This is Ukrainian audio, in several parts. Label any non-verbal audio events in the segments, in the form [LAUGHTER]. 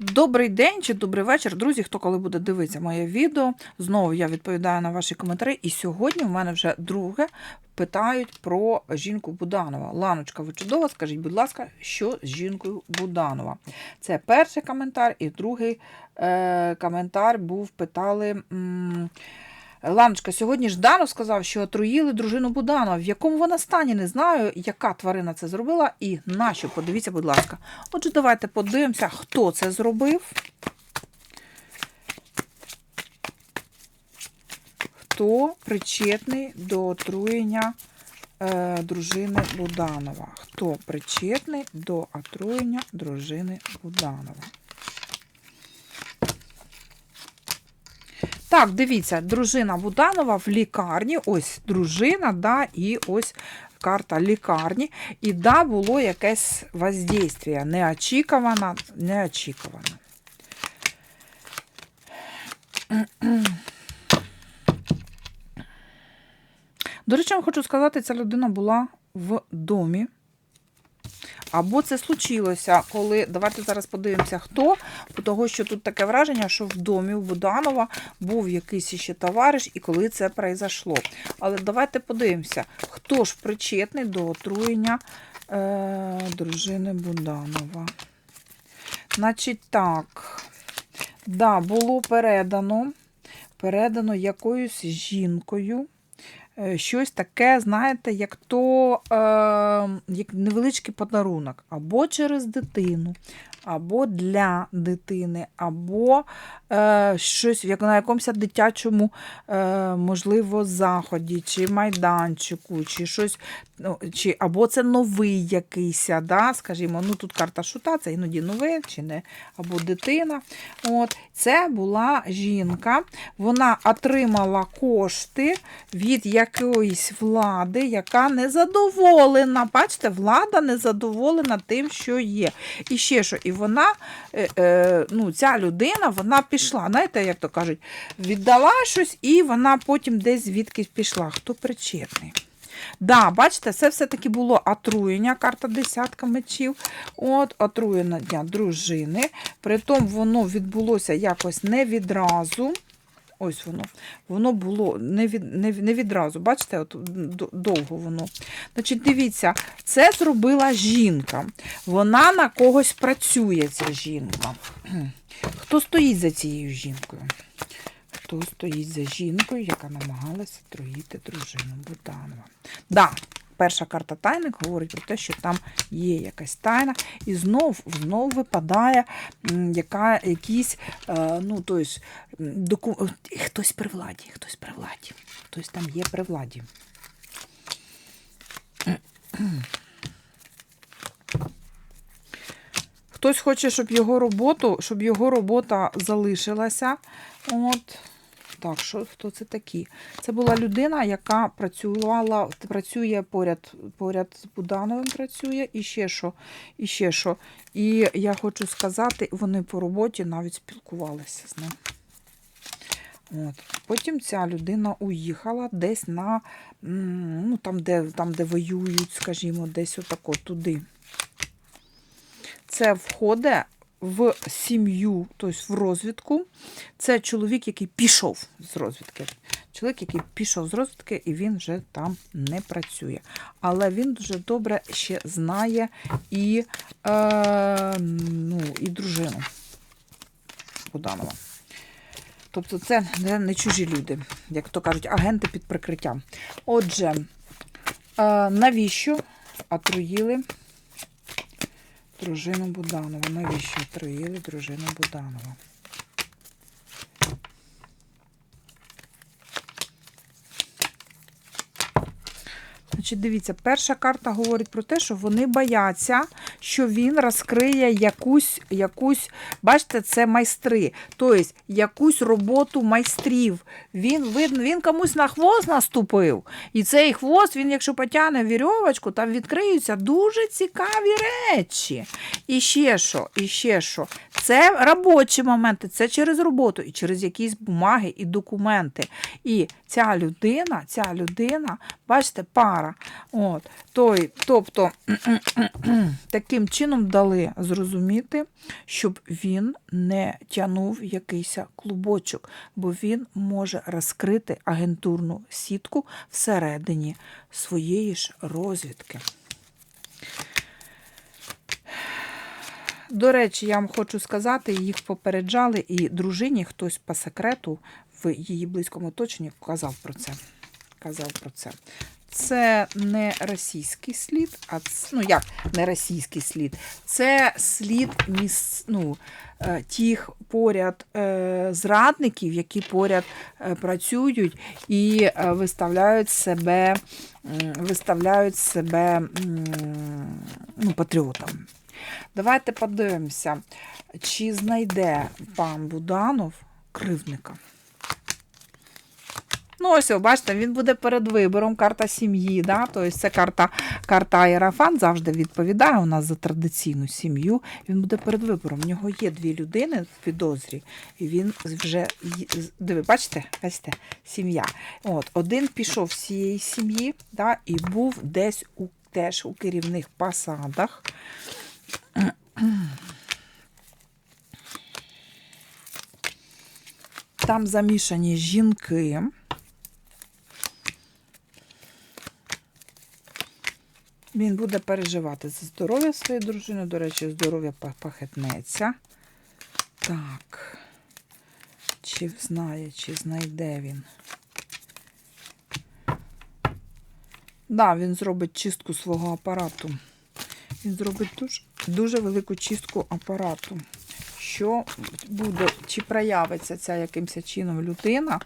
Добрий день чи добрий вечір, друзі. Хто коли буде дивитися моє відео? Знову я відповідаю на ваші коментарі. І сьогодні в мене вже друге питають про жінку Буданова. Ланочка, ви чудова, скажіть, будь ласка, що з жінкою Буданова? Це перший коментар, і другий е- коментар був питали. М- Ланочка, сьогодні Жданов сказав, що отруїли дружину Буданова. В якому вона стані, не знаю, яка тварина це зробила і нащо. Подивіться, будь ласка. Отже, давайте подивимося, хто це зробив. Хто причетний до отруєння е, дружини Буданова? Хто причетний до отруєння дружини Буданова? Так, дивіться, дружина Буданова в лікарні. Ось дружина, да, і ось карта лікарні. І да, було якесь воздействие. Неочікувано, неочікувано. До речі, я вам хочу сказати, ця людина була в домі. Або це случилося, коли. Давайте зараз подивимося, хто, того що тут таке враження, що в домі у Буданова був якийсь ще товариш, і коли це произошло. Але давайте подивимося, хто ж причетний до отруєння е, дружини Буданова. Значить, так, да, було передано, передано якоюсь жінкою. Е, щось таке, знаєте, як то е, як невеличкий подарунок, або через дитину, або для дитини, або е, щось як на якомусь дитячому, е, можливо, заході, чи майданчику, чи щось, ну, чи, або це новий якийсь, да, скажімо, ну тут карта шута, це іноді нове, чи не, або дитина. От. Це була жінка, вона отримала кошти від якоїсь влади, яка не задоволена. Бачите, влада не задоволена тим, що є. І ще що, і вона, е, е, ну, ця людина, вона пішла, знаєте, як то кажуть, віддала щось, і вона потім десь звідки пішла. Хто причетний? Да, бачите, це все-таки було отруєння, карта десятка мечів. От, отруєння дружини. Притом воно відбулося якось не відразу. Ось воно. Воно було не від, не, не відразу. Бачите, от довго воно. Значить, дивіться, це зробила жінка. Вона на когось працює, ця жінка. [CLEARS THROAT] Хто стоїть за цією жінкою? Хто стоїть за жінкою, яка намагалася труїти дружину Буданова? Да, перша карта тайник говорить про те, що там є якась тайна, і знов, знов випадає яка, якісь, е, ну, то есть, м, доку... е, хтось при владі, хтось при владі, хтось там є при владі. Хтось хоче, щоб його роботу, щоб його робота залишилася. От. Так, що хто це такі? Це була людина, яка працювала, працює поряд, поряд з Будановим працює, і ще що, і ще що. І я хочу сказати, вони по роботі навіть спілкувалися з ним. От. Потім ця людина уїхала десь на, ну, там, де, там, де воюють, скажімо, десь отако туди. Це входить в сім'ю, тобто в розвідку. Це чоловік, який пішов з розвідки. Чоловік, який пішов з розвідки, і він вже там не працює. Але він дуже добре ще знає і, е, ну, і дружину Буданова. Тобто це не, чужі люди, як то кажуть, агенти під прикриттям. Отже, е, навіщо отруїли дружину Буданова? Навіщо отруїли дружину Буданова? Значить, дивіться, перша карта говорить про те, що вони бояться, що він розкриє якусь, якусь бачите, це майстри, тобто якусь роботу майстрів. Він, видно, він комусь на хвост наступив. І цей хвост, він, якщо потягне вірьовочку, там відкриються дуже цікаві речі. І ще що, і ще що. Це робочі моменти, це через роботу і через якісь бумаги і документи. І ця людина, ця людина, бачите, пара. От, той, тобто [CLEARS THROAT] таким чином дали зрозуміти, щоб він не тягнув якийсь клубочок, бо він може розкрити агентурну сітку всередині своєї ж розвідки. До речі, я вам хочу сказати, їх попереджали, і дружині хтось по секрету в її близькому оточенні казав про це. Казав про це. Це не російський слід, а ц- ну як не російський слід, це слід міс, ну, е, тих поряд е, зрадників, які поряд е, працюють і виставляють себе, виставляють себе ну, патріотами. Давайте подивимося, чи знайде пан Буданов кривдника. Ну, ось, бачите, він буде перед вибором, карта сім'ї. Да? Тобто це карта, карта Аєрафан завжди відповідає у нас за традиційну сім'ю. Він буде перед вибором. В нього є дві людини в підозрі, і він вже диви, бачите, бачите, сім'я. От, один пішов з цієї сім'ї, да, і був десь у теж у керівних посадах. Там замішані жінки. Він буде переживати за здоров'я своєї дружини. До речі, здоров'я па- похитнеться. Так. Чи знає, чи знайде він. Да, він зробить чистку свого апарату. Він зробить дуже, дуже велику чистку апарату. Що буде, чи проявиться ця якимось чином людина,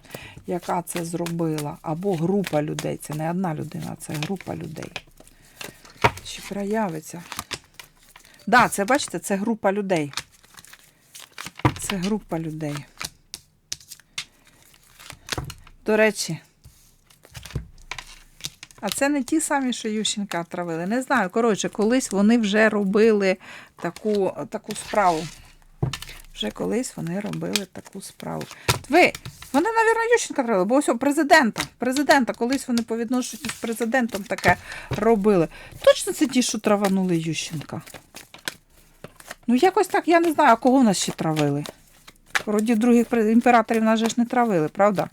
яка це зробила, або група людей. Це не одна людина, це група людей. Чи проявиться? Да, це бачите, це група людей. Це група людей. До речі, а це не ті самі, що Ющенка травили. Не знаю. Коротше, колись вони вже робили таку, таку справу. Вже колись вони робили таку справу. Ви, вони, мабуть, Ющенка травили, бо ось президента. Президента, колись вони по відношенню з президентом таке робили. Точно це ті, що траванули Ющенка. Ну, якось так, я не знаю, а кого в нас ще травили. Вроді других імператорів нас же ж не травили, правда?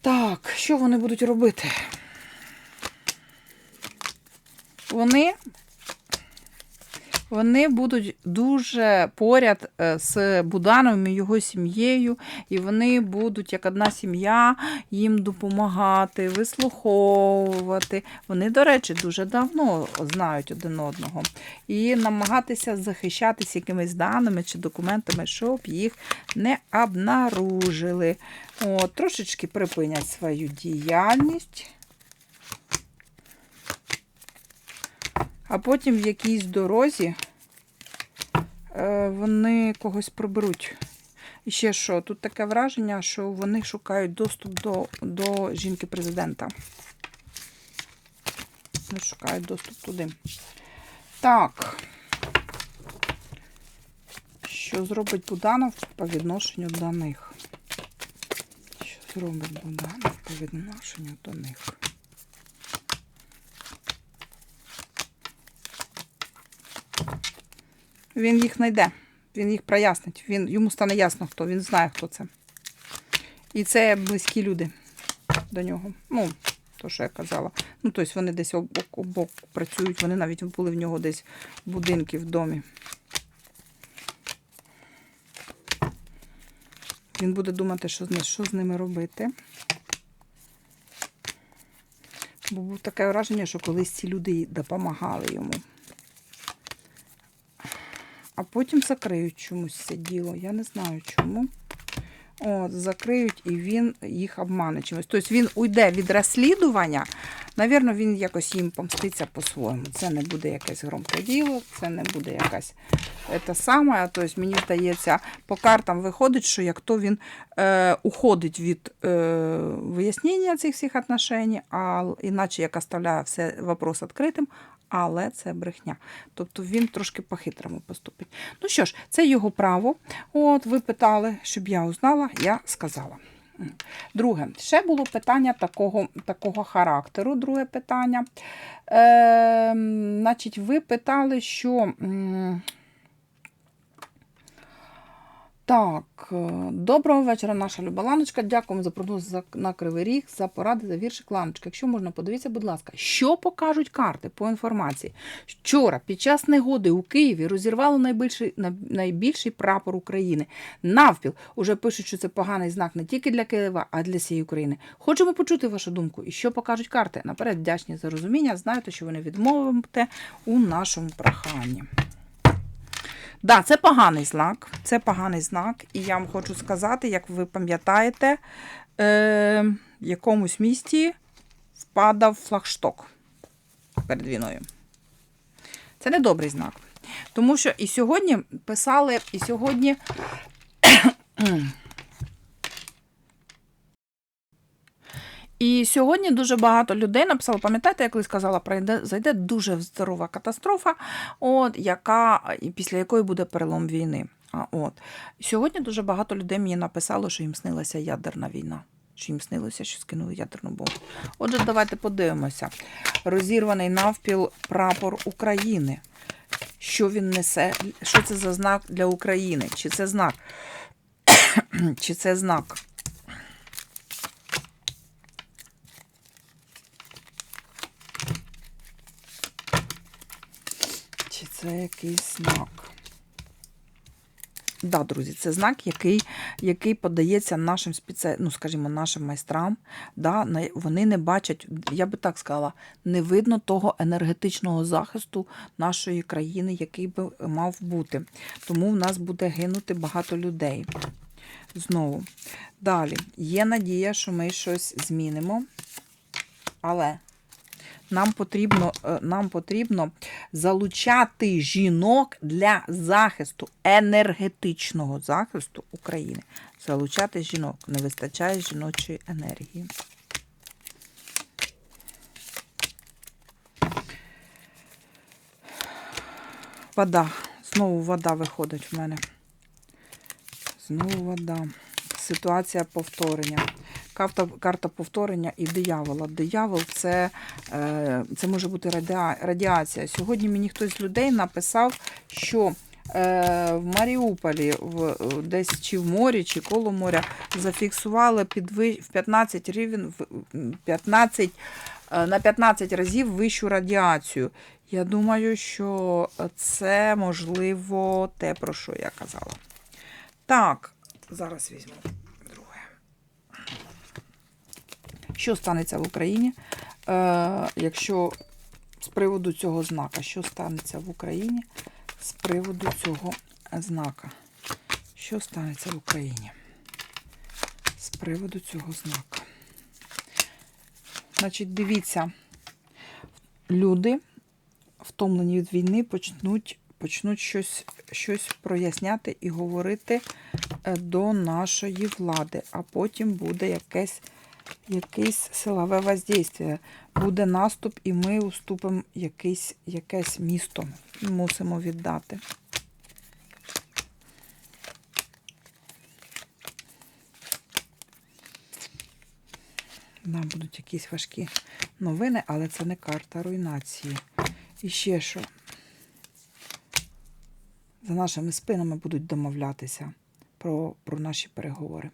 Так, що вони будуть робити? Вони, вони будуть дуже поряд е, з Будановим і його сім'єю, і вони будуть, як одна сім'я, їм допомагати, вислуховувати. Вони, до речі, дуже давно знають один одного. І намагатися захищатися якимись даними чи документами, щоб їх не обнаружили. От, трошечки припинять свою діяльність. А потім в якійсь дорозі е, вони когось приберуть. І ще що, тут таке враження, що вони шукають доступ до, до жінки президента. Вони шукають доступ туди. Так. Що зробить Буданов по відношенню до них? Що зробить Буданов по відношенню до них? Він їх знайде, він їх прояснить. Він, йому стане ясно, хто, він знає, хто це. І це близькі люди до нього. Ну, то, що я казала. Ну, тобто вони десь обок, працюють, вони навіть були в нього десь будинки в домі. Він буде думати, що що з ними робити. Бо було таке враження, що колись ці люди допомагали йому. А потім закриють чомусь це діло. Я не знаю чому. От, закриють і він їх обмане чимось. Тобто він уйде від розслідування. Навірно, він якось їм помститься по-своєму. Це не буде якесь громке діло, це не буде якась те саме. Тобто, мені здається, по картам виходить, що як то він е, уходить від е, вияснення цих всіх отношень, а іначе як оставляє все вопрос відкритим, але це брехня. Тобто він трошки по-хитрому поступить. Ну що ж, це його право. От ви питали, щоб я узнала, я сказала. Друге, ще було питання такого, такого характеру. Друге питання. Е, значить, ви питали, що. м, Так, е, доброго вечора, наша люба Ланочка. Дякуємо за прогноз на Кривий Ріг, за поради, за віршик Ланочка. Якщо можна, подивіться, будь ласка, що покажуть карти по інформації. Вчора під час негоди у Києві розірвало найбільший, найбільший прапор України. Навпіл уже пишуть, що це поганий знак не тільки для Києва, а й для всієї України. Хочемо почути вашу думку і що покажуть карти. Наперед вдячні за розуміння. Знаєте, що ви не відмовите у нашому проханні. Да, це поганий знак. Це поганий знак. І я вам хочу сказати, як ви пам'ятаєте, е, в якомусь місті впадав флагшток перед війною. Це не добрий знак. Тому що і сьогодні писали, і сьогодні. І сьогодні дуже багато людей написало, пам'ятаєте, як ви сказала, пройде, зайде дуже здорова катастрофа, от, яка, після якої буде перелом війни. А, от. Сьогодні дуже багато людей мені написало, що їм снилася ядерна війна. Що їм снилося, що скинули ядерну бомбу. Отже, давайте подивимося. Розірваний навпіл прапор України. Що він несе? Що це за знак для України? Чи це знак? [COUGHS] Чи це знак? Чи це якийсь знак? Да, друзі, це знак, який, який подається нашим спеці... ну, скажімо, нашим майстрам. Да, вони не бачать, я би так сказала, не видно того енергетичного захисту нашої країни, який би мав бути. Тому в нас буде гинути багато людей. Знову. Далі, є надія, що ми щось змінимо, але нам потрібно, е, нам потрібно залучати жінок для захисту, енергетичного захисту України. Залучати жінок. Не вистачає жіночої енергії. Вода. Знову вода виходить в мене. Знову вода. Ситуація повторення. Карта, карта повторення і диявола. Диявол це, е, це може бути радіація. Сьогодні мені хтось з людей написав, що е, в Маріуполі, в, десь чи в морі, чи коло моря, зафіксували підви, в 15 рівень, в 15, е, на 15 разів вищу радіацію. Я думаю, що це можливо те, про що я казала. Так, зараз візьму друге. Що станеться в Україні, е, якщо з приводу цього знака, що станеться в Україні? З приводу цього знака? Що станеться в Україні? З приводу цього знака? Значить, дивіться, люди, втомлені від війни, почнуть, почнуть щось, щось проясняти і говорити е, до нашої влади, а потім буде якесь, якесь силове воздействие. Буде наступ, і ми уступимо якесь, якесь місто. Мусимо віддати. Нам будуть якісь важкі новини, але це не карта руйнації. І ще що? За нашими спинами будуть домовлятися про, про наші переговори.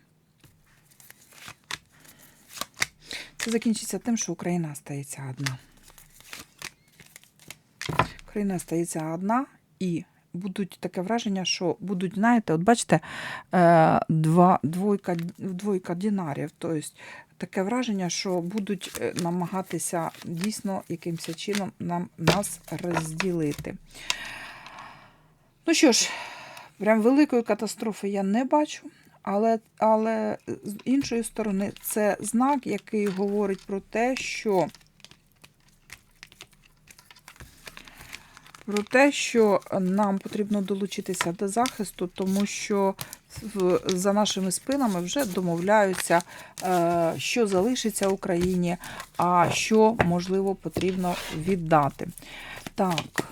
Це закінчиться тим, що Україна стається одна. Україна стається одна і будуть таке враження, що будуть, знаєте, от бачите, е, два, двойка, двойка динарів. Тобто таке враження, що будуть е, намагатися дійсно якимось чином нам, нас розділити. Ну що ж, прям великої катастрофи я не бачу. Але, але з іншої сторони, це знак, який говорить про те, що про те, що нам потрібно долучитися до захисту, тому що в- за нашими спинами вже домовляються, е, що залишиться Україні, а що можливо потрібно віддати. Так.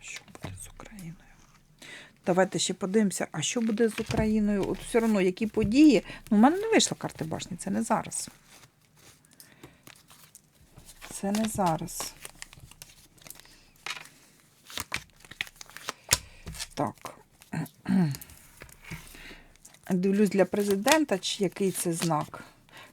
Що буде з Україною? Давайте ще подивимося, а що буде з Україною? От все одно, які події. Ну, у мене не вийшла карти башні, це не зараз. Це не зараз. Так. [CLEARS THROAT] Дивлюсь для президента, чи який це знак.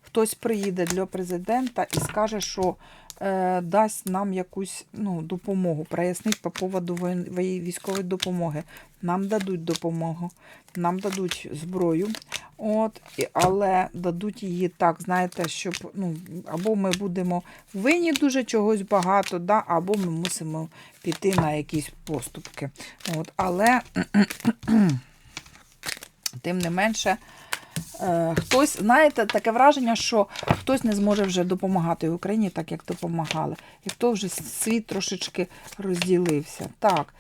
Хтось приїде для президента і скаже, що е, дасть нам якусь ну, допомогу, прояснить по поводу військової допомоги. Нам дадуть допомогу, нам дадуть зброю, от, але дадуть її так, знаєте, щоб ну, або ми будемо винні дуже чогось багато, да, або ми мусимо піти на якісь поступки. От, але тим не менше. Е, Хтось, знаєте, таке враження, що хтось не зможе вже допомагати Україні так, як допомагали. І хто вже світ трошечки розділився. Так.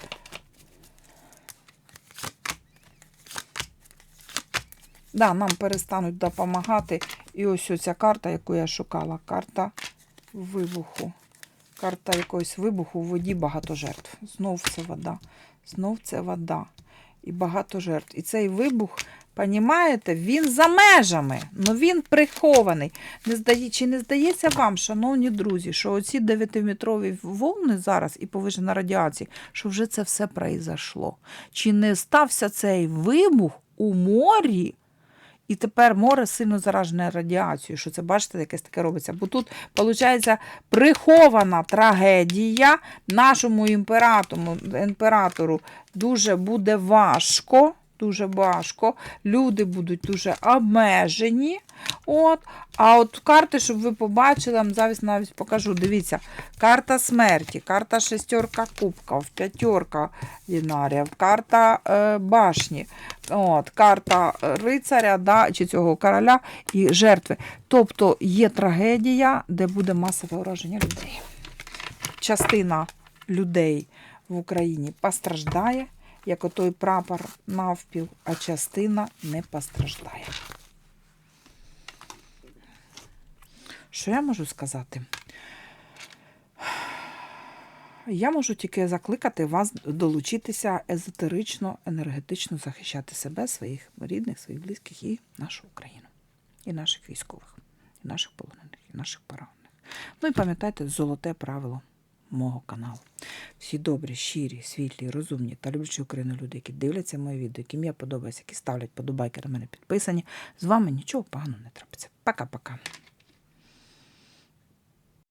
Да, нам перестануть допомагати. І ось оця карта, яку я шукала. Карта вибуху. Карта якогось вибуху в воді багато жертв. Знов це вода. Знов це вода. І багато жертв. І цей вибух, понімаєте, він за межами, ну він прихований. Не здає, чи не здається вам, шановні друзі, що оці 9-метрові волни зараз і повишена радіація, що вже це все произошло? Чи не стався цей вибух у морі? І тепер море сильно заражене радіацією, що це бачите, якесь таке робиться. Бо тут, виходить, прихована трагедія нашому імператору, імператору дуже буде важко. Дуже важко, люди будуть дуже обмежені. От. А от карти, щоб ви побачили, я вам зараз навіть покажу. Дивіться, карта смерті, карта шестерка кубків, п'ятерка динарів, карта е, башні, от, карта рицаря да, чи цього короля і жертви. Тобто є трагедія, де буде масове ураження людей. Частина людей в Україні постраждає, як отой прапор навпіл, а частина не постраждає. Що я можу сказати? Я можу тільки закликати вас долучитися езотерично, енергетично захищати себе, своїх рідних, своїх близьких і нашу Україну, і наших військових, і наших полонених, і наших поранених. Ну і пам'ятайте золоте правило мого каналу. Всі добрі, щирі, світлі, розумні та люблячі Україну люди, які дивляться мої відео, яким я подобаюся, які ставлять подобайки на мене підписані. З вами нічого поганого не трапиться. Пока-пока.